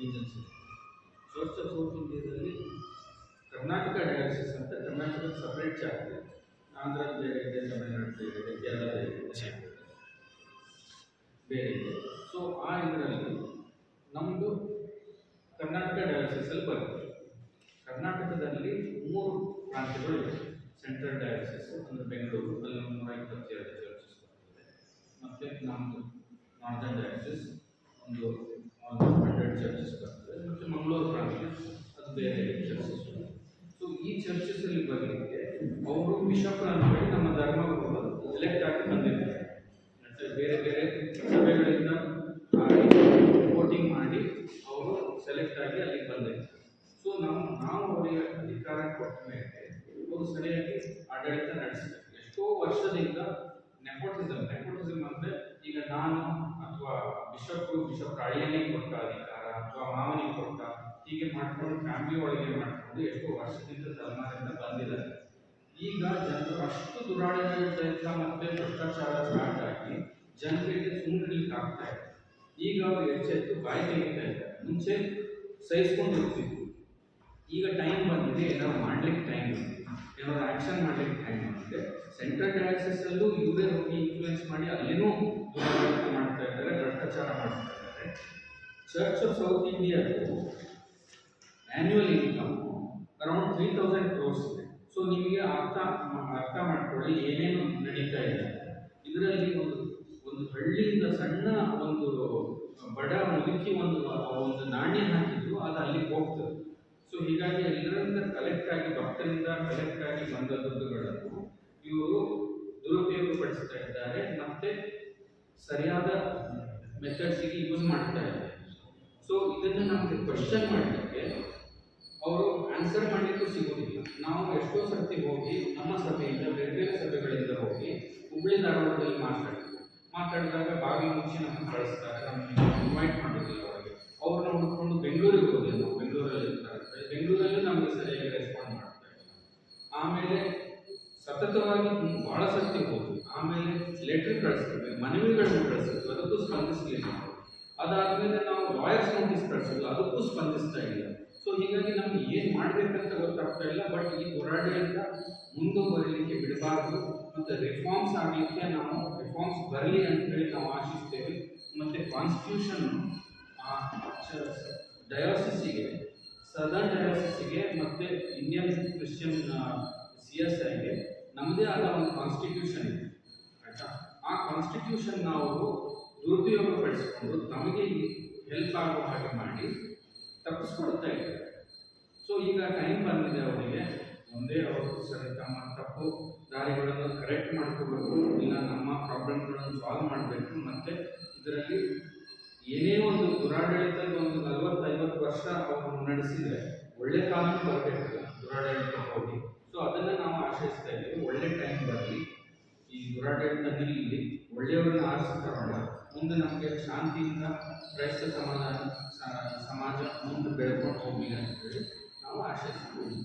Regions ಇದೆ of south ಇಂಡಿಯಾದಲ್ಲಿ Karnataka dialysis ಅಂತ ಕರ್ನಾಟಕದ ಸಪ್ರೇಟ್ ಚಾರ್ಜ್ ಆಂಧ್ರ, ಬೇರೆ ಇದೆ, ತಮಿಳುನಾಡು, ಬೇರೆ ಇದೆ, ಕೇರಳ, ಬೇರೆ ಇದೆ ಬೇರೆ ಇದೆ. ಸೊ ಆ ಇದರಲ್ಲಿ ನಮ್ಮದು ಕರ್ನಾಟಕ ಡಯಾಲಿಸಿಸಲ್ಲಿ ಬರುತ್ತೆ. ಕರ್ನಾಟಕದಲ್ಲಿ ಮೂರು ಪ್ರಾಂತ್ಯಗಳು ಇದೆ ಸೆಂಟ್ರಲ್ ಡಯಾಲಿಸಿಸ್ ಅಂದರೆ ಬೆಂಗಳೂರು, ಅಲ್ಲಿ ಒಂದು ನೂರ ಇಪ್ಪತ್ತೆರಡು ಚರ್ಚಸ್ ಬರ್ತದೆ ಮತ್ತು ನಮ್ಮದು ನಾರ್ದನ್ ಡಯಾಲಿಸಿಸ್ ಒಂದು ಹಂಡ್ರೆಡ್ ಚರ್ಚಸ್ ಬರ್ತದೆ ಮತ್ತು ಮಂಗಳೂರು ಪ್ರಾಂತ್ಯ ಅದು ಬೇರೆ ಚರ್ಚಸ್ ಸೊ ಈ ಚರ್ಚಸಲ್ಲಿ ಬರಲಿಕ್ಕೆ ಅವರು ಬಿಷಪ್ ಅಂತೇಳಿ ನಮ್ಮ ಧರ್ಮಗುರುಗಳು ಸೆಲೆಕ್ಟ್ ಆಗಿ ಬಂದಿದ್ದಾರೆ. ಬೇರೆ ಬೇರೆ ಸಭೆಗಳಿಂದ ವೋಟಿಂಗ್ ಮಾಡಿ ಅವರು ಸೆಲೆಕ್ಟ್ ಆಗಿ ಅಲ್ಲಿಗೆ ಬಂದಿದ್ದಾರೆ. ಸೊ ನಾವು ನಾವು ಅವರಿಗೆ ಅಧಿಕಾರ ಕೊಟ್ಟ ಮೇಲೆ ಅವರು ಸರಿಯಾಗಿ ಆಡಳಿತ ನಡೆಸಬೇಕು ಎಷ್ಟೋ ವರ್ಷದಿಂದ ನೆಪೋಟಿಸಮ್ ನೆಪೋಟಿಸಮ್ ಅಂದರೆ ಈಗ ನಾನು ಅಥವಾ ಬಿಷಪ್ ಬಿಷಪ್ ಅಳಿಯನಿಗೆ ಕೊಟ್ಟ ಅಧಿಕಾರ ಅಥವಾ ಮಾವನಿಗೆ ಕೊಟ್ಟ ಹೀಗೆ ಮಾಡ್ಕೊಂಡು ಫ್ಯಾಮಿಲಿ ಒಳಗೆ ಮಾಡ್ಕೊಂಡು ಎಷ್ಟೋ ವರ್ಷದಿಂದ ತಲೆಮಾರಿಂದ ಬಂದಿದ್ದಾರೆ. ಈಗ ಜನರು ಅಷ್ಟು ದುರಾಡಳಿತ ಮತ್ತೆ ಭ್ರಷ್ಟಾಚಾರ ಸ್ಟಾರ್ಟ್ ಆಗಿ ಜನರಿಗೆ ಸುಮ್ಮನಿರ್ಲಿಕ್ಕೆ ಆಗ್ತಾ ಇದೆ. ಈಗ ಅವರು ಎಚ್ಚೆತ್ತು ಬಾಯಿ ತೆಗಿತಾ ಇದ್ದಾರೆ. ಮುಂಚೆ ಸಹಿಸ್ಕೊಂಡು ಹೋಗ್ತಿದ್ರು ಈಗ ಟೈಮ್ ಬಂದಿದೆ ಏನಾದ್ರು ಮಾಡ್ಲಿಕ್ಕೆ ಟೈಮ್ ಬಂದಿದೆ. ಏನಾದ್ರು ಆ್ಯಕ್ಷನ್ ಮಾಡ್ಲಿಕ್ಕೆ ಟೈಮ್ ಬಂದಿದೆ. ಸೆಂಟ್ರಲ್ ಟ್ಯಾಕ್ಸಸ್ ಅಲ್ಲೂ ಇವರೇ ಹೋಗಿ ಇನ್ಫ್ಲೂಯೆನ್ಸ್ ಮಾಡಿ ಅಲ್ಲೇನೂ ದುರಾಡಳಿತ ಮಾಡ್ತಾ ಇದ್ದಾರೆ, ಭ್ರಷ್ಟಾಚಾರ ಮಾಡ್ತಾ ಇದ್ದಾರೆ. ಚರ್ಚ್ ಆಫ್ ಸೌತ್ ಇಂಡಿಯಾದು annual income around three thousand crores ಇದೆ. ಸೊ ನಿಮಗೆ ಅರ್ಥ ಅರ್ಥ ಮಾಡ್ಕೊಳ್ಳಿ ಏನೇನು ನಡೀತಾ ಇದೆ. ಇದರಲ್ಲಿ ಒಂದು ಒಂದು ಹಳ್ಳಿಯಿಂದ ಸಣ್ಣ ಒಂದು ಬಡ ಮುದುಕಿ ಒಂದು ಒಂದು ನಾಣ್ಯ ಹಾಕಿದ್ರು, ಅದು ಅಲ್ಲಿಗೆ ಹೋಗ್ತದೆ. ಸೊ ಹೀಗಾಗಿ ಎಲ್ಲರಿಂದ ಕಲೆಕ್ಟ್ ಆಗಿ, ಭಕ್ತರಿಂದ ಕಲೆಕ್ಟ್ ಆಗಿ ಬಂದ ದುಡ್ಡುಗಳನ್ನು ಇವರು ದುರುಪಯೋಗ ಪಡಿಸ್ತಾ ಇದ್ದಾರೆ. ಮತ್ತೆ ಸರಿಯಾದ ಮೆಥಡ್ಸಿಗೆ ಯೂಸ್ ಮಾಡ್ತಾ ಇದ್ದಾರೆ. ಸೊ ಇದನ್ನು ನಮಗೆ ಕ್ವಶನ್ ಮಾಡಲಿಕ್ಕೆ ಆನ್ಸರ್ ಮಾಡಲಿಕ್ಕೂ ಸಿಗೋದಿಲ್ಲ. ನಾವು ಎಷ್ಟೋ ಸರ್ತಿ ಹೋಗಿ, ನಮ್ಮ ಸಭೆಯಿಂದ, ಬೇರೆ ಬೇರೆ ಸಭೆಗಳಿಂದ ಹೋಗಿ, ಹುಬ್ಳಿ ಧಾರವಾಡದಲ್ಲಿ ಮಾತಾಡ್ತೀವಿ. ಮಾತಾಡಿದಾಗ ಬಾವಿ ಮುಚ್ಚಿ ನಮ್ಮನ್ನು ಕಳಿಸ್ತಾರೆ, ನಮ್ಮನ್ನು ಇನ್ವೈಟ್ ಮಾಡೋದಿಲ್ಲ ಅವರಿಗೆ. ಅವ್ರನ್ನ ಹುಡ್ಕೊಂಡು ಬೆಂಗಳೂರಿಗೆ ಹೋದೆ ನಾವು ಬೆಂಗಳೂರಲ್ಲಿ ಇರ್ತಾರೆ. ಬೆಂಗಳೂರಲ್ಲಿ ನಮಗೆ ಸರಿಯಾಗಿ ರೆಸ್ಪಾಂಡ್ ಮಾಡ್ತಾರೆ ಆಮೇಲೆ ಸತತವಾಗಿ ಭಾಳ ಸರ್ತಿ ಹೋದ್ವಿ. ಆಮೇಲೆ ಲೆಟರ್ ಕಳಿಸ್ತೀವಿ ಮನವಿಗಳನ್ನು ಕಳಿಸ್ತೀವಿ ಅದಕ್ಕೂ ಸ್ಪಂದಿಸಲಿಲ್ಲ ಅದಾದಮೇಲೆ ನಾವು ಲಾಯರ್ಸ್ ನೋಟಿಸ್ ಕಳಿಸಿದ್ವಿ. ಅದಕ್ಕೂ ಸ್ಪಂದಿಸ್ತಾ ಇಲ್ಲ. ಸೊ ಹೀಗಾಗಿ ನಮ್ಗೆ ಏನು ಮಾಡಬೇಕಂತ ಗೊತ್ತಾಗ್ತಾ ಇಲ್ಲ. ಬಟ್ ಈ ಹೋರಾಟದಿಂದ ಮುಂದುವರಿಲಿಕ್ಕೆ ಬಿಡಬಾರ್ದು. ಮತ್ತು ರಿಫಾರ್ಮ್ಸ್ ಆಗಲಿಕ್ಕೆ ನಾವು ರಿಫಾರ್ಮ್ಸ್ ಬರಲಿ ಅಂತ ಹೇಳಿ ನಾವು ಆಶಿಸ್ತೇವೆ. ಮತ್ತು ಕಾನ್ಸ್ಟಿಟ್ಯೂಷನ್ ಡಯಾಸಿಸಿಗೆ ಸದರ್ ಡಯಾಸಿಸಿಗೆ ಮತ್ತು ಇಂಡಿಯನ್ ಕ್ರಿಶ್ಚಿಯನ್ ಸಿ ಎಸ್ ಐಗೆ ನಮ್ಮದೇ ಆದ ಒಂದು ಕಾನ್ಸ್ಟಿಟ್ಯೂಷನ್ ಇದೆ. ಆಯ್ತಾ? ಆ ಕಾನ್ಸ್ಟಿಟ್ಯೂಷನ್ ನಾವು ದುರುಪಯೋಗ ಪಡಿಸಿಕೊಂಡು ತಮಗೆ ಹೆಲ್ಪ್ ಆಗುವ ಹಾಗೆ ಮಾಡಿ ತಪ್ಪಿಸ್ಕೊಡ್ತಾ ಇದ್ದಾರೆ. ಸೊ ಈಗ ಟೈಮ್ ಬಂದಿದೆ ಅವರಿಗೆ. ಒಂದೇ ಅವರು ಸರಿ ತಮ್ಮ ತಪ್ಪು ದಾರಿಗಳನ್ನು ಕರೆಕ್ಟ್ ಮಾಡ್ಕೋಬೇಕು. ಇಲ್ಲ ನಮ್ಮ ಪ್ರಾಬ್ಲಮ್ಗಳನ್ನು ಸಾಲ್ವ್ ಮಾಡಬೇಕು. ಮತ್ತು ಇದರಲ್ಲಿ ಏನೇ ಒಂದು ದುರಾಡಳಿತದ ಒಂದು ನಲವತ್ತೈವತ್ತು ವರ್ಷ ಅವರು ನಡೆಸಿದರೆ ಒಳ್ಳೆ ಕಾಲಕ್ಕೆ ಬರಬೇಕಲ್ಲ ದುರಾಡಳಿತ ಹೋಗಿ ಸೊ ಅದನ್ನು ನಾವು ಆಶಯಿಸ್ತಾ ಇದ್ದೀವಿ ಒಳ್ಳೆ ಟೈಮ್ ಬರಲಿ ಈ ದುರಾಡಳಿತ ನಿಲ್ಲಿ ಒಳ್ಳೆಯವ್ರನ್ನ ಆರಿಸಿಕೊಳ್ಳೋಣ ಮುಂದೆ ನಮಗೆ ಶಾಂತಿಯಿಂದ ಕ್ರೈಸ್ತ ಸಮಾಧಾನ ಸಮಾಜ ಮುಂದೆ ಬೆಳ್ಕೊಂಡು ಅಂತ ಹೇಳಿ ನಾವು ಆಶಿಸ್ತೀವಿ.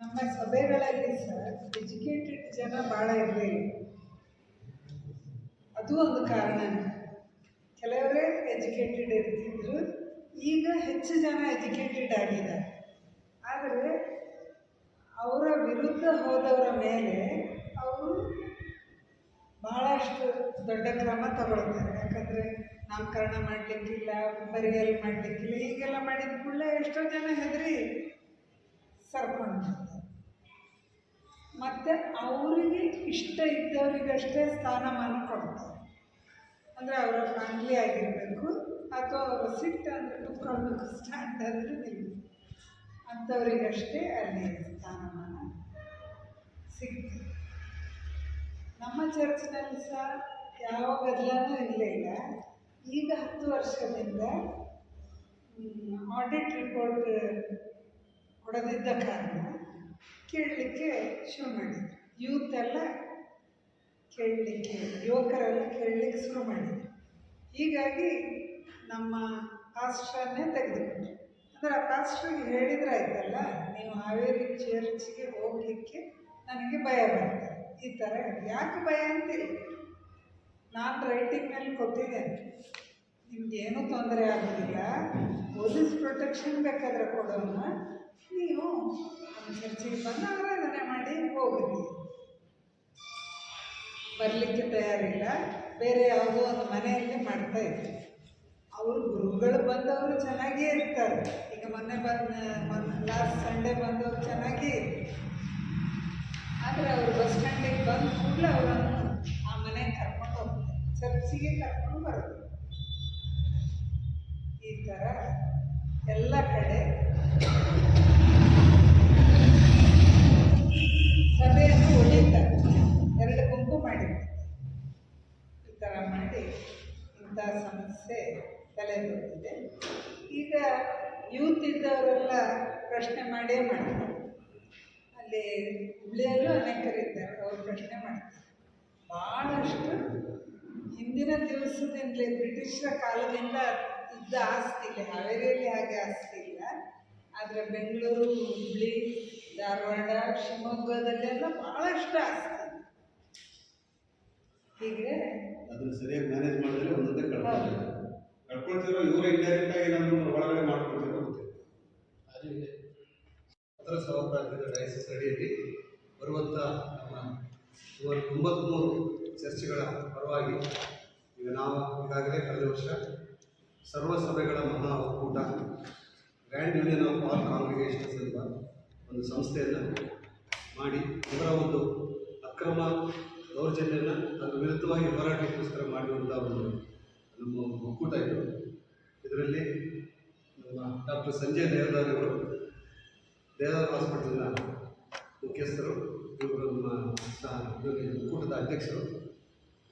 ನಮ್ಮ ಸಭೆಗಳಲ್ಲಿ ಸರ್ ಎಜುಕೇಟೆಡ್ ಜನ ಭಾಳ ಇರಲಿ ಅದು ಒಂದು ಕಾರಣ. ಕೆಲವರೇ ಎಜುಕೇಟೆಡ್ ಇರ್ತಿದ್ರು, ಈಗ ಹೆಚ್ಚು ಜನ ಎಜುಕೇಟೆಡ್ ಆಗಿದ್ದಾರೆ. ಆದರೆ ಅವರ ವಿರುದ್ಧ ಹೋದವರ ಮೇಲೆ ಅವರು ಬಹಳಷ್ಟು ದೊಡ್ಡ ಕ್ರಮ ತಗೊಳ್ತಾರೆ. ಯಾಕಂದರೆ ನಾಮಕರಣ ಮಾಡಲಿಕ್ಕಿಲ್ಲ ಬರಿಯಲ್ ಮಾಡಲಿಕ್ಕಿಲ್ಲ, ಹೀಗೆಲ್ಲ ಮಾಡಿದ ಕೂಡಲೇ ಎಷ್ಟೋ ಜನ ಹೆದರಿ ಸರ್ಕೊಂಡು ಮತ್ತು ಅವರಿಗೆ ಇಷ್ಟ ಇದ್ದವರಿಗಷ್ಟೇ ಸ್ಥಾನಮಾನ ಕೊಡ್ತಾರೆ. ಅಂದರೆ ಅವರ ಫ್ಯಾಮಿಲಿ ಆಗಿರಬೇಕು, ಅಥವಾ ಅವರ ಸಿಟ್ಟು ಅಂದರೆ ಕುತ್ಕೊಳ್ಬೇಕು ಸ್ಟ್ಯಾಂಡ್ ಅಂದರೆ ನಿಲ್ಲಿ ಅಂಥವರಿಗಷ್ಟೇ ಅಲ್ಲಿ ಸ್ಥಾನಮಾನ ಸಿಗ್ತದೆ. ನಮ್ಮ ಚರ್ಚ್ನಲ್ಲಿ ಸಹ ಯಾವ ಬದಲಾವಣೆ ಇರಲಿಲ್ಲ ಈಗ ಹತ್ತು ವರ್ಷದಿಂದ ಆಡಿಟ್ ರಿಪೋರ್ಟ್ ಕೊಡದಿದ್ದ ಕಾರಣ ಕೇಳಲಿಕ್ಕೆ ಶುರು ಮಾಡಿದ್ರು. ಯೂತ್ ಎಲ್ಲ ಕೇಳಲಿಕ್ಕೆ, ಯುವಕರೆಲ್ಲ ಕೇಳಲಿಕ್ಕೆ ಶುರು ಮಾಡಿದ್ರು. ಹೀಗಾಗಿ ನಮ್ಮ ಪಾಸ್ಟ್ರನ್ನೇ ತೆಗೆದುಕೊಂಡ್ರು. ಅಂದರೆ ಆ ಪಾಸ್ಟ್ರಿಗೆ ಹೇಳಿದ್ರೆ ಆಯ್ತಲ್ಲ, ನೀವು ಹಾವೇರಿ ಚರ್ಚ್ಗೆ ಹೋಗಲಿಕ್ಕೆ ನನಗೆ ಭಯ ಬರ್ತದೆ ಈ ಥರ. ಯಾಕೆ ಭಯ ಅಂತೀರಿ? ನಾನು ರೈಟಿಂಗ್ನಲ್ಲಿ ಕೊಟ್ಟಿದ್ದೇನೆ ನಿಮ್ಗೇನು ತೊಂದರೆ ಆಗೋದಿಲ್ಲ. ಪೊಲೀಸ್ ಪ್ರೊಟೆಕ್ಷನ್ ಬೇಕಾದ್ರೆ ಕೊಡೋಣ. ನೀವು ನಮ್ಮ ಚರ್ಚಿಗೆ ಬಂದು ಆರಾಧನೆ ಮಾಡಿ ಹೋಗ್ರಿ. ಬರಲಿಕ್ಕೆ ತಯಾರಿಲ್ಲ. ಬೇರೆ ಯಾವುದೋ ಒಂದು ಮನೆಯಲ್ಲಿ ಮಾಡ್ತಾ ಇದ್ದೆ. ಅವರು ಗುರುಗಳು ಬಂದವರು ಚೆನ್ನಾಗೇ ಇರ್ತಾರೆ. ಈಗ ಮೊನ್ನೆ ಬಂದ, ಮೊನ್ನೆ ಲಾಸ್ಟ್ ಸಂಡೇ ಬಂದವರು ಚೆನ್ನಾಗೇ ಇದ್ರು. ಆದರೆ ಅವರು ಬಸ್ ಸ್ಟ್ಯಾಂಡಿಗೆ ಬಂದ ಕೂಡಲೇ ಅವರನ್ನು ಆ ಮನೆಗೆ ಕರ್ಕೊಂಡು ಹೋಗ್ತಾರೆ. ಚರ್ಚಿಗೆ ಕರ್ಕೊಂಡು ಬರೋದು. ಈ ಥರ ಎಲ್ಲ ಕಡೆ ಸಭೆಯನ್ನು ಹೊಡಿತಾರೆ ಎರಡು ಗುಂಪು ಮಾಡಿದ್ದಾರೆ. ಈ ಥರ ಮಾಡಿ ಇಂಥ ಸಮಸ್ಯೆ ತಲೆ ಬರ್ತಿದೆ ಈಗ ಯೂತ್ ಇದ್ದವರೆಲ್ಲ ಪ್ರಶ್ನೆ ಮಾಡೇ ಮಾಡ್ತಾರೆ. ಅಲ್ಲಿ ಹುಬ್ಳಿಯಲ್ಲೂ ಅನೇಕರಿದ್ದಾರೆ ಅವ್ರು ಪ್ರಶ್ನೆ ಮಾಡ್ತಾರೆ. ಭಾಳಷ್ಟು ಹಿಂದಿನ ದಿವಸದಿಂದಲೇ ಬ್ರಿಟಿಷರ ಕಾಲದಿಂದ ಇದ್ದ ಆಸ್ತಿ ಇಲ್ಲ ಹಾವೇರಿಯಲ್ಲಿ ಹಾಗೆ ಆಸ್ತಿ ಇಲ್ಲ. ಆದರೆ ಬೆಂಗಳೂರು ಹುಬ್ಳಿ ಧಾರವಾಡ ಶಿವಮೊಗ್ಗದಲ್ಲೆಲ್ಲ ಭಾಳಷ್ಟು ಆಸ್ತಿ. ಹೀಗೆ ಅದನ್ನ ಸರಿಯಾಗಿ ಮ್ಯಾನೇಜ್ ಮಾಡಿದ್ರೆ ಒಂದೊಂದೇ ಹೌದು. ಕಳ್ಕೊಳ್ತಾರೆ ಕಳ್ಕೊಳ್ತಿರೋ ಇವರೇ ಇಂಡೈರೆಕ್ಟ್ ಆಗಿ ನಮ್ಮನ್ನು ಒಳಗಡೆ ಮಾಡ್ಕೊಳ್ತಿರೋ ಗೊತ್ತಿಲ್ಲ. ಅದರ ಸಹಪ್ರಾಂತ್ಯದ ಡಯಾಸಿಸ್ ಅಡಿಯಲ್ಲಿ ಬರುವಂಥ ನಮ್ಮ ಸುಮಾರು ತೊಂಬತ್ತ್ಮೂರು ಚರ್ಚ್ಗಳ ಪರವಾಗಿ ಈಗ ನಾವು ಈಗಾಗಲೇ ಕಳೆದ ವರ್ಷ ಸರ್ವ ಸಭೆಗಳ ಮಹಾ ಒಕ್ಕೂಟ grand union of all congregations ಎಂಬ ಒಂದು ಸಂಸ್ಥೆಯನ್ನು ಮಾಡಿ ಇವರ ಒಂದು ಅಕ್ರಮ ದೌರ್ಜನ್ಯನ ಅದರ ವಿರುದ್ಧವಾಗಿ ಹೋರಾಟಕ್ಕೋಸ್ಕರ ಮಾಡಿರುವಂಥ ಒಂದು ನಮ್ಮ ಒಕ್ಕೂಟ ಇದು. ಇದರಲ್ಲಿ ನಮ್ಮ ಡಾಕ್ಟರ್ ಸಂಜಯ್ ದೇವದಾರ್ ಅವರು ದೇವದಾರ್ ಹಾಸ್ಪಿಟಲ್ನ ಮುಖ್ಯಸ್ಥರು ಇವರು ನಮ್ಮ ಒಕ್ಕೂಟದ ಅಧ್ಯಕ್ಷರು.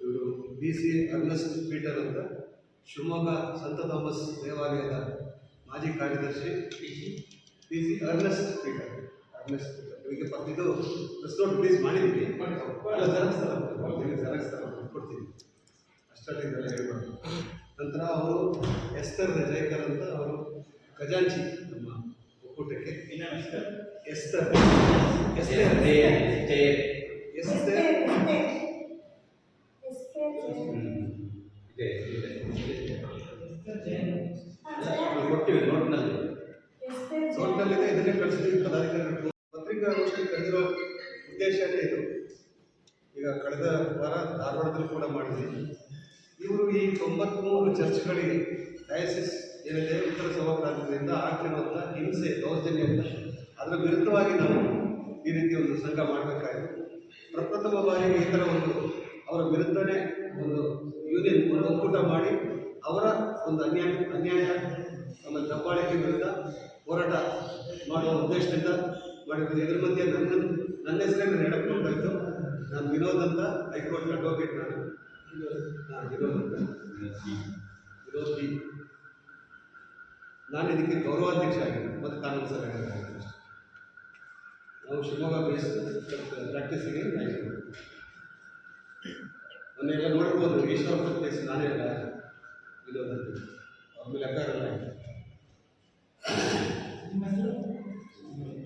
ಇವರು ಬಿ ಸಿ ಅರ್ನಸ್ಟ್ ಪೀಟರ್ ಅಂತ ಶಿವಮೊಗ್ಗ ಸಂತ ಥಾಮಸ್ ದೇವಾಲಯದ ಮಾಜಿ ಕಾರ್ಯದರ್ಶಿ P C Ernest Peter. Ernest Peter. ಇವರಿಗೆ ಪತ್ತಿದ್ದು ನೋಟ್ ರಿಲೀಸ್ ಮಾಡಿದ್ದೀವಿ. ಅಲ್ಲ, ಜೆರಾಕ್ಸ್ ತರ ನಿಮಗೆ ಜೆರಾಕ್ಸ್ ತರ ಕೊಡ್ತೀನಿ ಅಷ್ಟರಲ್ಲಿ ಇದೆಲ್ಲ ಹೇಳ್ಬಾರ್ದು. ನಂತರ ಅವರು ಎಸ್ತರ್ ಜಯಕರ್ ಅಂತ ಅವರು ಖಜಾಂಚಿ ಒಕ್ಕೂಟಕ್ಕೆ Esther. Esther. ಎಸ್ತರ್ ಕೊಟ್ಟಿವಿ ನೋಟ್ನಲ್ಲಿ ಇದನ್ನೇ ಕಳಿಸಿದ್ವಿ ಪದಾಧಿಕಾರಿಗಳು ಪತ್ರಿಕಾಗೋಷ್ಠಿ ಕರೆದಿರೋ ಉದ್ದೇಶನೇ ಇದು ಈಗ ಕಳೆದ ವಾರ ಧಾರವಾಡದಲ್ಲಿ ಕೂಡ ಮಾಡಿದ್ವಿ ಇವರು ಈ ತೊಂಬತ್ಮೂರು ಚರ್ಚ್ಗಳಿಗೆ ಡಯಾಸಿಸ್ ಏನಿದೆ ಉತ್ತರ ಸಭಾಪ್ರಾಂತ್ಯದಿಂದ ಆಗ್ತಿರುವಂಥ ಹಿಂಸೆ, ದೌರ್ಜನ್ಯ ಅದರ ವಿರುದ್ಧವಾಗಿ ನಾವು ಈ ರೀತಿ ಒಂದು ಸಂಘ ಮಾಡಬೇಕಾಯಿತು ಪ್ರಪ್ರಥಮ ಬಾರಿಗೆ ಈ ಥರ ಒಂದು ಅವರ ವಿರುದ್ಧನೇ ಒಂದು ಯೂನಿಯನ್ ಒಂದು ಒಕ್ಕೂಟ ಮಾಡಿ ಅವರ ಒಂದು ಅನ್ಯಾಯ ಅನ್ಯಾಯ, ನಮ್ಮ ದಬ್ಬಾಳಿಕೆ ವಿರುದ್ಧ ಹೋರಾಟ ಮಾಡುವ ಉದ್ದೇಶದಿಂದ ಮಾಡಿರೋದು ಇದ್ರ ಮಧ್ಯೆ ನನ್ನ ನನ್ನ ಹೆಸರೇ ಹೇಳಕ್ಕೆ ಬೇಕಾಯ್ತು ನಾನು ವಿನೋದ್ ಅಂತ ಹೈಕೋರ್ಟ್ ಅಡ್ವೊಕೇಟ್ ನಾನು ವಿನೋದ್ ಅಂತ ವಿನೋದ್ ಬಿ ನಾನು ಇದಕ್ಕೆ ಗೌರವಾಧ್ಯಕ್ಷ ಆಗಿದ್ದೆ ಮತ್ತು ಕಾನೂನು ಸಲಹೆಗಾರ ಆಗಿದ್ದೆ ಅಷ್ಟೇ. ನಾವು ಶಿವಮೊಗ್ಗ ಬೇಸ್ ಪ್ರಾಕ್ಟೀಸಿಗೆ ಆಗಿದ್ದೀವಿ ಮೊನ್ನೆ ಎಲ್ಲ ನೋಡ್ಬೋದು ಈಶ್ವರ ಪ್ಲೇಸ್ ನಾನೇ ಅಲ್ಲ. ಅಂತ ಅವ್ರ ಮೇಲೆ ಐ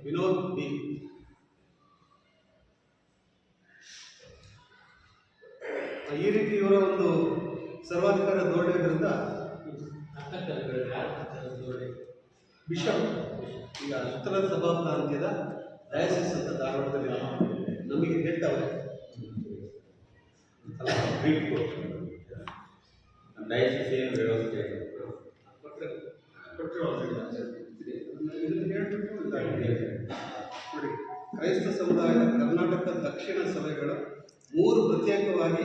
ವಿನೋದ್ ಬಿ. ಈ ರೀತಿ ಇವರ ಒಂದು ಸರ್ವಾಧಿಕಾರ ಧೋರಣೆ ವಿರುದ್ಧ ಬಿಷಪ್ ಈಗ ಉತ್ತರ ಸಭಾ ಪ್ರಾಂತ್ಯದ ಡಯಾಸಿಸ್ ಅಂತ ಧಾರವಾಡದಲ್ಲಿ. ನಮಗೆ ಹೇಳ್ತಾವೆ ಡಯಾಸಿಸ್ ಏನು ವ್ಯವಸ್ಥೆ. ನೋಡಿ ಕ್ರೈಸ್ತ ಸಮುದಾಯದ ಕರ್ನಾಟಕ ದಕ್ಷಿಣ ಸಭೆಗಳ ಮೂರು ಪ್ರತ್ಯೇಕವಾಗಿ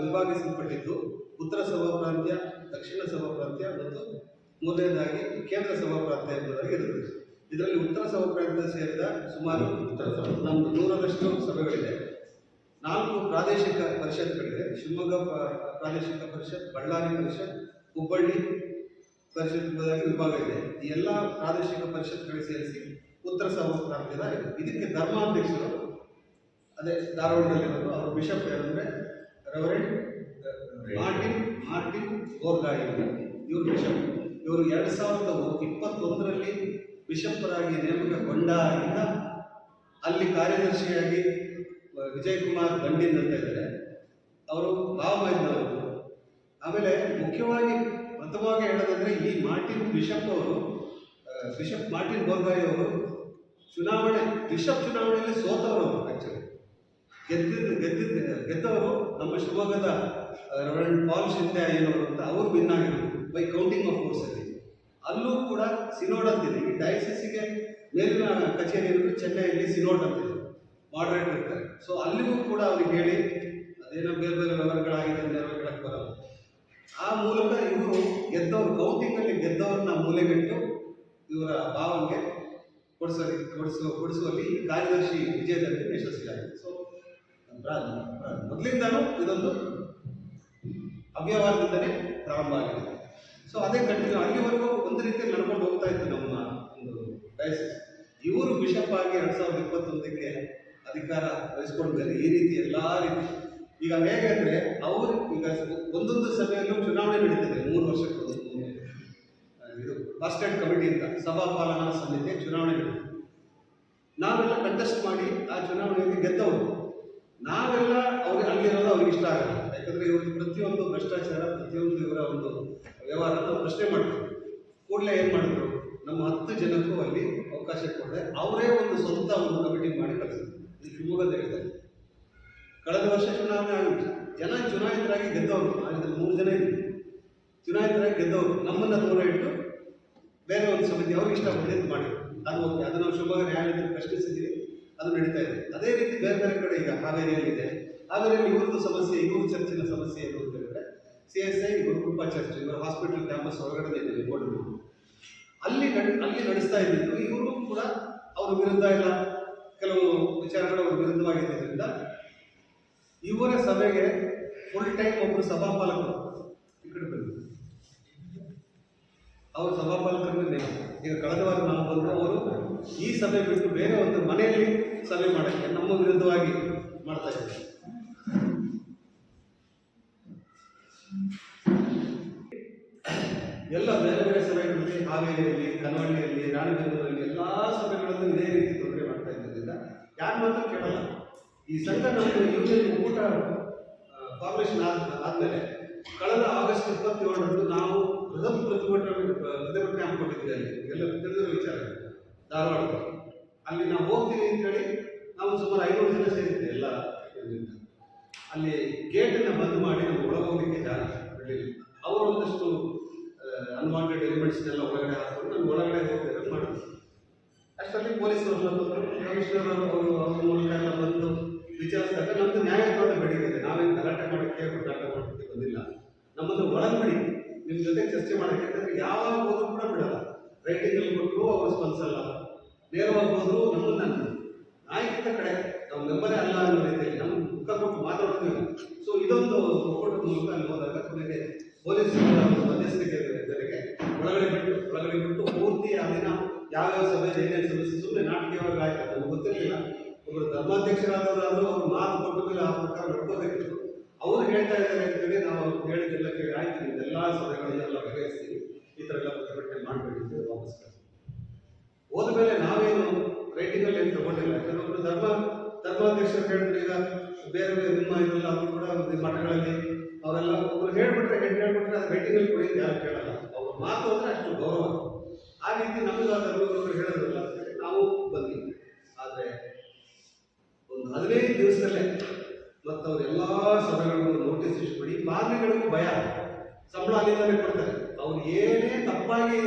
ವಿಭಾಗಿಸಲ್ಪಟ್ಟಿದ್ದು ಉತ್ತರ ಸಭಾ ಪ್ರಾಂತ್ಯ ದಕ್ಷಿಣ ಸಭಾ ಪ್ರಾಂತ್ಯ ಮತ್ತು ಮೂರನೇದಾಗಿ ಕೇಂದ್ರ ಸಭಾ ಪ್ರಾಂತ್ಯ ಎಂಬುದಾಗಿ ಇರುತ್ತದೆ ಇದರಲ್ಲಿ ಉತ್ತರ ಸಭಾ ಪ್ರಾಂತ್ಯ ಸೇರಿದ ಸುಮಾರು. ನಮ್ಮದು ನೂರರಷ್ಟು ಸಭೆಗಳಿದೆ. ನಾಲ್ಕು ಪ್ರಾದೇಶಿಕ ಪರಿಷತ್ಗಳಿದೆ. ಶಿವಮೊಗ್ಗ ಪ್ರಾದೇಶಿಕ ಪರಿಷತ್, ಬಳ್ಳಾರಿ ಪರಿಷತ್, ಹುಬ್ಬಳ್ಳಿ ಪರಿಷತ್ ಎಂಬುದಾಗಿ ವಿಭಾಗ ಇದೆ ಈ ಎಲ್ಲ ಪ್ರಾದೇಶಿಕ ಪರಿಷತ್ಗಳಿಗೆ ಸೇರಿಸಿ ಉತ್ತರ ಸಭಾ ಪ್ರಾಂತ್ಯದ ಇದೆ. ಇದಕ್ಕೆ ಧರ್ಮಾಧ್ಯಕ್ಷರು, ಅದೇ ಧಾರವಾಡದಲ್ಲಿರೋದು ಅವರು, ಬಿಷಪ್ ಯಾರಂದ್ರೆ, ರೆವರೆಂಡ್ ಮಾರ್ಟಿನ್ ಮಾರ್ಟಿನ್ ಗೋರ್ಗಾಯಿ ಇವರು ಬಿಷಪ್. ಇವರು ಎರಡು ಸಾವಿರದ ಇಪ್ಪತ್ತೊಂದರಲ್ಲಿ ಬಿಷಪ್ಪರಾಗಿ ನೇಮಕಗೊಂಡಾಗಿಂದ ಅಲ್ಲಿ ಕಾರ್ಯದರ್ಶಿಯಾಗಿ ವಿಜಯ್ ಕುಮಾರ್ ಗಂಡಿನ್ ಅಂತ ಇದ್ದಾರೆ. ಅವರು ಭಾವಮೈದ್ನವರು ಆಮೇಲೆ ಮುಖ್ಯವಾಗಿ ಪ್ರಥಮವಾಗಿ ಹೇಳೋದಂದ್ರೆ ಈ ಮಾರ್ಟಿನ್ ಬಿಷಪ್ ಅವರು ಬಿಷಪ್ ಮಾರ್ಟಿನ್ ಬೋರ್ಗಾಯಿ ಅವರು ಚುನಾವಣೆ, ಬಿಷಪ್ ಚುನಾವಣೆಯಲ್ಲಿ ಸೋತವರು ಆಕ್ಚುಲಿ ಗೆದ್ದಿದ್ದು ಗೆದ್ದಿದ್ದು ಗೆದ್ದವರು ನಮ್ಮ ಶಿವಮೊಗ್ಗದ ರೆವರೆಂಡ್ ಪಾಲ್ ಶಿಂದೆ ಅಯ್ಯನವರು ಅಂತ ಅವರು win by counting of votes ಅಲ್ಲಿ. ಅಲ್ಲೂ ಕೂಡ ಸಿನೋಡ್ ಅಂತಿದೆ ಈ ಡಯಾಸಿಸ್ಗೆ ಮೇಲಿನ ಕಚೇರಿ ಇರೋದು ಚೆನ್ನೈಯಲ್ಲಿ ಸಿನೋಡ್ ಅಂತಿದೆ ಮಾಡ್ರೇಟ್ ಇರ್ತಾರೆ ಸೊ ಅಲ್ಲಿಗೂ ಕೂಡ ಅವ್ರಿಗೆ ಹೇಳಿ, ಅದೇನೋ ಬೇರೆ ಬೇರೆ ವ್ಯವಹಾರಗಳಾಗಿದೆ ಹೇಳಕ್ ಬರಲ್ಲ. ಆ ಮೂಲಕ ಇವರು ಗೆದ್ದವರು ಕೌಂಟಿಂಗಲ್ಲಿ ಗೆದ್ದವ್ರನ್ನ ಮೂಲೆಗಿಟ್ಟು ಇವರ ಭಾವನೆಗೆ ಕೊಡಿಸಲಿ, ಕೊಡಿಸುವ, ಕೊಡಿಸುವಲ್ಲಿ ಕಾರ್ಯದರ್ಶಿ ವಿಜಯದಲ್ಲಿ ಯಶಸ್ವಿಯಾಗಿದೆ ಸೊ ಮೊದಲಿಂದಲೂ ಇದೊಂದು ಅವ್ಯವಹಾರದಿಂದಲೇ ಪ್ರಾರಂಭ ಆಗಿದೆ. ಸೊ ಅದೇ ಕಂಟಿನ್ಯೂ ಅಲ್ಲಿವರೆಗೂ ಒಂದು ರೀತಿಯಲ್ಲಿ ನಡ್ಕೊಂಡು ಹೋಗ್ತಾ ಇತ್ತು ನಮ್ಮ ಒಂದು ಡಯಸಿಸ್ ಇವರು ಬಿಷಪ್ ಆಗಿ ಎರಡ್ ಸಾವಿರದ ಇಪ್ಪತ್ತೊಂದಕ್ಕೆ ಅಧಿಕಾರ ವಹಿಸ್ಕೊಂಡಿದ್ದಾರೆ ಈ ರೀತಿ ಎಲ್ಲ ರೀತಿ ಈಗ ಹೇಗೆ ಅಂದ್ರೆ, ಅವರು ಈಗ ಒಂದೊಂದು ಸಭೆಯಲ್ಲೂ ಚುನಾವಣೆ ನಡೀತದೆ, ಮೂರು ವರ್ಷಕ್ಕೆ ಇದು ಫಸ್ಟ್ ಏಡ್ ಕಮಿಟಿ ಅಂತ ಸಭಾಪಾಲನಾ ಸಮಿತಿ ಚುನಾವಣೆ ನಡೀತದೆ. ನಾವೆಲ್ಲ ಕಂಟೆಸ್ಟ್ ಮಾಡಿ ಆ ಚುನಾವಣೆಯಲ್ಲಿ ಗೆದ್ದವರು. ನಾವೆಲ್ಲ ಅವ್ರಿಗೆ ಅಲ್ಲಿರೋದು ಅವ್ರಿಗೆ ಇಷ್ಟ ಆಗಲ್ಲ. ಯಾಕಂದ್ರೆ ಇವರು ಪ್ರತಿಯೊಂದು ಭ್ರಷ್ಟಾಚಾರ, ಪ್ರತಿಯೊಂದು ಇವರ ಒಂದು ವ್ಯವಹಾರ ನಾವು ಪ್ರಶ್ನೆ ಮಾಡಿದ್ರು ಕೂಡಲೇ ಏನು ಮಾಡಿದ್ರು? ನಮ್ಮ ಹತ್ತು ಜನಕ್ಕೂ ಅಲ್ಲಿ ಅವಕಾಶ ಕೊಡದೆ ಅವರೇ ಒಂದು ಸ್ವಂತ ಒಂದು ಕಮಿಟಿ ಮಾಡಿ ಕಳಿಸಿದ್ರು. ಇದು ಶಿವಮೊಗ್ಗದ ಹೇಳ್ತಾರೆ ಕಳೆದ ವರ್ಷ ಚುನಾವಣೆ ಆಗಿತ್ತು ಜನ ಚುನಾಯಿತರಾಗಿ ಗೆದ್ದವರು. ಅಲ್ಲಿ ಮೂರು ಜನ ಇದ್ದರು ಚುನಾಯಿತರಾಗಿ ಗೆದ್ದವರು. ನಮ್ಮನ್ನು ದೂರ ಇಟ್ಟು ಬೇರೆ ಒಂದು ಸಮಿತಿ ಅವ್ರಿಗೆ ಇಷ್ಟ ಬಂದಿದ್ದು ಮಾಡಿ ಅದು ಓಕೆ. ಅದು ನಾವು ಶಿವಮೊಗ್ಗ ನ್ಯಾಯಾಲಯದಲ್ಲಿ ಪ್ರಶ್ನಿಸಿದ್ದೀವಿ ಅದು ನಡೀತಾ ಇದೆ. ಅದೇ ರೀತಿ ಬೇರೆ ಬೇರೆ ಕಡೆ ಈಗ ಹಾವೇರಿಯಲ್ಲಿದೆ. ಹಾವೇರಿಯಲ್ಲಿ ಇವ್ರದ್ದು ಸಮಸ್ಯೆ, ಇವ್ರ ಚರ್ಚಿನ ಸಮಸ್ಯೆ ಹೇಳಿದ್ರೆ C S I Gurukuppa church hospital campus ಹೊರಗಡೆ ಇದೆ ಬೋರ್ಡ್ ಅಲ್ಲಿ ನಡೆ, ಅಲ್ಲಿ ನಡೆಸ್ತಾ ಇದ್ದಿದ್ದು ಇವರು ಕೂಡ ಅವ್ರ ವಿರುದ್ಧ ಎಲ್ಲ ಕೆಲವು ವಿಚಾರಗಳು ಅವ್ರ ವಿರುದ್ಧವಾಗಿದ್ದರಿಂದ ಇವರ ಸಭೆಗೆ ಫುಲ್ ಟೈಮ್ ಒಬ್ಬರು ಸಭಾಪಾಲಕರು ಈ ಕಡೆ ಬಂದರು. ಅವರು ಸಭಾಪಾಲಕರನ್ನು ಈಗ ಕಳೆದ ವಾರ ನಾವು ಬಂದು ಅವರು ಈ ಸಭೆ ಬಿಟ್ಟು ಬೇರೆ ಒಂದು ಮನೆಯಲ್ಲಿ ಸಭೆ ಮಾಡೋಕ್ಕೆ ನಮ್ಮ ವಿರುದ್ಧವಾಗಿ ಮಾಡ್ತಾ ಇದ್ದಾರೆ. ಎಲ್ಲ ಬೇರೆ ಬೇರೆ ಸಭೆಗಳಲ್ಲಿ, ಹಾವೇರಿಯಲ್ಲಿ, ಕನವಳ್ಳಿಯಲ್ಲಿ, ರಾಣಿಬೆನ್ನೂರಲ್ಲಿ ಎಲ್ಲ ಸಭೆಗಳಲ್ಲೂ ಇದೇ ರೀತಿ ತೊಂದರೆ ಮಾಡ್ತಾ ಇದ್ದರಿಂದ ಯಾರು ಮಾತ್ರ ಕೇಳಲ್ಲ. ಈ ಸಂಘಟನೆ ಯೂನಿಯನ್ ಒಕ್ಕೂಟ ಫಾರ್ಮೇಷನ್ ಆದ, ಆದಮೇಲೆ ಕಳೆದ ಆಗಸ್ಟ್ ಇಪ್ಪತ್ತೇಳರಂದು ನಾವು ಬೃಹತ್ ಪ್ರತಿಭಟನೆ ಪ್ರತಿಭಟನೆ ಹಾಕೊಂಡಿದ್ವಿ ಅಲ್ಲಿ. ಎಲ್ಲ ತಿಳಿದಿರೋ ವಿಚಾರ ಧಾರವಾಡದಲ್ಲಿ. ಅಲ್ಲಿ ನಾವು ಹೋಗ್ತೀವಿ ಅಂತೇಳಿ ನಾವು ಸುಮಾರು ಐನೂರು ಜನ ಸೇರಿದ್ವಿ ಎಲ್ಲ. ಅಲ್ಲಿ ಗೇಟನ್ನು ಬಂದ್ ಮಾಡಿ ನಮ್ಗೆ ಒಳಗೆ ಹೋಗಲಿಕ್ಕೆ ಜಾಗ ಬಿಡಲಿಲ್ಲ ಅವರು ಒಂದಷ್ಟು ಅನ್ವಾಂಟೆಡ್ ಎಲಿಮೆಂಟ್ಸ್ನೆಲ್ಲ ಒಳಗಡೆ ಹಾಕೊಂಡು ನಮ್ಗೆ ಒಳಗಡೆ ಹೋಗಿ ಮಾಡಿದ್ರು ಅಷ್ಟರಲ್ಲಿ ಪೊಲೀಸರು ಕಮಿಷನರ್ ಅವರು, ಅವ್ರ ಮೂಲಕ ಎಲ್ಲ ಬಂದು ವಿಚಾರಿಸಿದಾಗ ನಮ್ಮದು ನ್ಯಾಯ ಬೇಡಿಕೆ ಇದೆ. ನಾವೇನು ಗಲಾಟೆ ಮಾಡೋಕ್ಕೆ ಗಲಾಟೆ ಮಾಡೋಕ್ಕೆ ಬಂದಿಲ್ಲ. ನಮ್ಮನ್ನು ಒಳಗಡೆ. ನಿಮ್ಮ ಜೊತೆ ಚರ್ಚೆ ಮಾಡೋಕ್ಕೆ. ಯಾಕಂದ್ರೆ ಯಾವಾಗ ಹೋದ್ರೂ ಕೂಡ ಬಿಡಲ್ಲ. ರೈಟಿಂಗಲ್ಲಿ ಕೊಟ್ಟರು, ಅವರು ಸ್ಪಂದಿಸಲ್ಲ ನೇರವಾಗಿ ಹೋದರೂ ನಮ್ಮನ್ನು. ನಾಯಕಿಂತ ಕಡೆ, ನಾವು ಮೆಂಬರೇ ಅಲ್ಲ ಅನ್ನೋ ರೀತಿಯಲ್ಲಿ ನಮ್ಮ ಮುಖ ಕೊಟ್ಟು ಮಾತಾಡ್ತೀವಿ ಸೊ ಇದೊಂದು ಒಕ್ಕೂಟದ ಮೂಲಕ ಅಲ್ಲಿ ಹೋದಾಗ ಕೊನೆಗೆ ಪೊಲೀಸರ ಮಧ್ಯಸ್ಥಿಕೆ ಜೊತೆಗೆ ಒಳಗಡೆ ಬಿಟ್ಟು ಒಳಗಡೆ ಬಿಟ್ಟು ಪೂರ್ತಿ ಆ ದಿನ ಯಾವ್ಯಾವ ಸಭೆ, ಏನೇನು ಸಮಸ್ಯೆ ಸುಮ್ಮನೆ ನಾಟಕೀಯವಾಗಿ ಆಯ್ತು, ಅದು ಗೊತ್ತಿರಲಿಲ್ಲ. ಒಬ್ಬರು ಧರ್ಮಾಧ್ಯಕ್ಷರಾದವರಾದರೂ ಅವ್ರು ಮಾತು ಕೊಟ್ಟ ಮೇಲೆ ಆ ಪ್ರಕಾರ ನಡ್ಕೋಬೇಕಿತ್ತು ಅವ್ರು ಹೇಳ್ತಾ ಇದ್ದಾರೆ ಅಂತೇಳಿ ನಾವು ಹೇಳಿದ್ದೆಲ್ಲ ಕೇಳಿ ಆಯ್ತು. ಎಲ್ಲ ಸಭೆಗಳನ್ನೆಲ್ಲ ಬಗೆಹರಿಸ್ತೀವಿ ಈ ಥರ ಎಲ್ಲ ಪ್ರತಿಭಟನೆ ಅಂತ ವಾಪಸ್ ಹೋದ ಮೇಲೆ ನಾವೇನು ರೈಟಿಂಗಲ್ಲಿ ಏನು ತಗೊಂಡಿಲ್ಲ. ಯಾಕಂದ್ರೆ ಒಬ್ರು ಧರ್ಮ, ಧರ್ಮಾಧ್ಯಕ್ಷರು ಹೇಳಿದ್ರೆ ಈಗ ಬೇರೆ ಬೇರೆ ನಿಮ್ಮ ಇದೆಲ್ಲ ಅವರು ಕೂಡ ಮಠಗಳಲ್ಲಿ ಅವರೆಲ್ಲ ಒಬ್ರು ಹೇಳ್ಬಿಟ್ರೆ ಹೆಣ್ಣು ಹೇಳ್ಬಿಟ್ರೆ ಅದು ರೈಟಿಂಗಲ್ಲಿ ಕೊಡಿ ಅಂತ ಯಾರು ಕೇಳಲ್ಲ. ಅವ್ರ ಮಾತು ಅಂದ್ರೆ ಅಷ್ಟು ಗೌರವ. ಆ ರೀತಿ ನಮಗೂ ಆ ಹೇಳೋದಲ್ಲ ಹೇಳೋದಿಲ್ಲ ನಾವು ಬಂದ್ವಿ ಆದರೆ ಒಂದು ಹದಿನೈದು ದಿವಸದಲ್ಲೇ ಮತ್ತು ಅವರೆಲ್ಲ ಸಭೆಗಳಿಗೂ ನೋಟಿಸ್ ಮಾಡಿ ಪಾಲನೆಗಳಿಗೂ ಭಯ. ಸಂಬಳ ಅಲ್ಲಿಂದಲೇ ಕೊಡ್ತಾರೆ. ಅವ್ರು ಏನೇ ತಪ್ಪಾಗಿ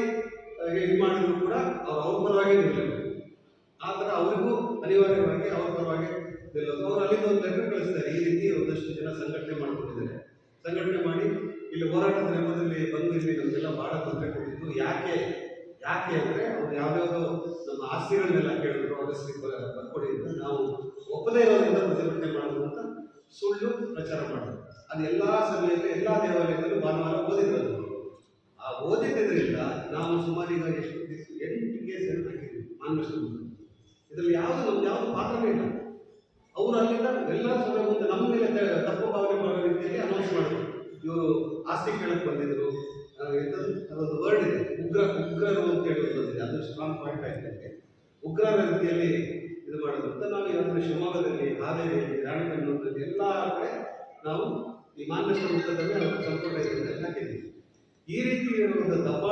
ಇದು ಮಾಡಿದ್ರು ಕೂಡ ಅವ್ರು ಅವ್ರ ಪರವಾಗಿ ನಿಲ್ಲಬೇಕು ಆ ಥರ ಅವರಿಗೂ ಅನಿವಾರ್ಯವಾಗಿ ಅವ್ರ ಪರವಾಗಿ ನಿಲ್ಲೋದು. ಅವ್ರು ಅಲ್ಲಿಂದ ಒಂದು ಲೆಟರ್ ಕಳಿಸ್ತಾರೆ. ಈ ರೀತಿ ಒಂದಷ್ಟು ಜನ ಸಂಘಟನೆ ಮಾಡಿಕೊಂಡಿದ್ದಾರೆ ಸಂಘಟನೆ ಮಾಡಿ ಇಲ್ಲಿ ಹೋರಾಟದ ನೆಪದಲ್ಲಿ ಬಂದು ಇಲ್ಲಿ ನಮಗೆಲ್ಲ ಬಹಳ ತೊಂದರೆ ಕೊಟ್ಟಿದ್ದು. ಯಾಕೆ ಯಾಕೆ ಅಂದರೆ ಅವ್ರು ಯಾವುದಾದ್ರು ನಮ್ಮ ಆಸ್ತಿಗಳನ್ನೆಲ್ಲ ಕೇಳಿದ್ರು ಅಗಸ್ಟಿ ಬರ್ಕೊಡಿ ಅಂತ ನಾವು ಒಪ್ಪದೇ ಇರೋದ್ರಿಂದ ಪ್ರತಿಭಟನೆ ಮಾಡೋದು ಅಂತ ಸುಳ್ಳು ಪ್ರಚಾರ ಮಾಡಿದ್ರು. ಅದು ಎಲ್ಲ ಸಮಯದಲ್ಲಿ ಎಲ್ಲ ದೇವಾಲಯದಲ್ಲೂ ಭಾನುವಾರ ಓದಿದ್ರು ಆ ಓದಿದ್ದರಿಂದ ನಾವು ಸುಮಾರು ಈಗ ಎಷ್ಟು, ಎಂಟು ಕೇಸ್ ಏನು ಹಾಕಿದ್ವಿ ಮಾನ್ವೇಷಣೆ ಇದರಲ್ಲಿ ಯಾವುದು ನಮ್ಗೆ ಯಾವುದು ಪಾತ್ರವೇ ಇಲ್ಲ. ಅವರು ಅಲ್ಲಿಂದ ಎಲ್ಲ ಮುಂದೆ ನಮ್ಮ ಮೇಲೆ ತಪ್ಪು ಭಾವನೆ ಮಾಡೋ ರೀತಿಯಲ್ಲಿ ಅನೌನ್ಸ್ ಮಾಡಿದ್ರು. ಇವರು ಆಸ್ತಿ ಕೇಳಕ್ಕೆ ಬಂದಿದ್ರು? ಅದೊಂದು ವರ್ಡ್ ಇದೆ. ಉಗ್ರ, ಉಗ್ರರು ಅಂತ ಹೇಳಿ ಅದು ಸ್ಟ್ರಾಂಗ್ ಪಾಯಿಂಟ್ ನನಗೆ ಉಗ್ರರ ರೀತಿಯಲ್ಲಿ ಇದು ಮಾಡೋದು ಅಂತ ನಾವು ಇವತ್ತು ಶಿವಮೊಗ್ಗದಲ್ಲಿ ಹಾವೇರಿಯಲ್ಲಿ ರಾಣಿಬೆನ್ನೂರಲ್ಲಿ ಎಲ್ಲ ಕಡೆ ನಾವು ಈ ಮುಖದಲ್ಲಿ ಸಂಪೂರ್ಣ ಇದನ್ನ ಹಾಕಿದ್ದೀವಿ ಈ ರೀತಿ ಒಂದು ದಪ್ಪ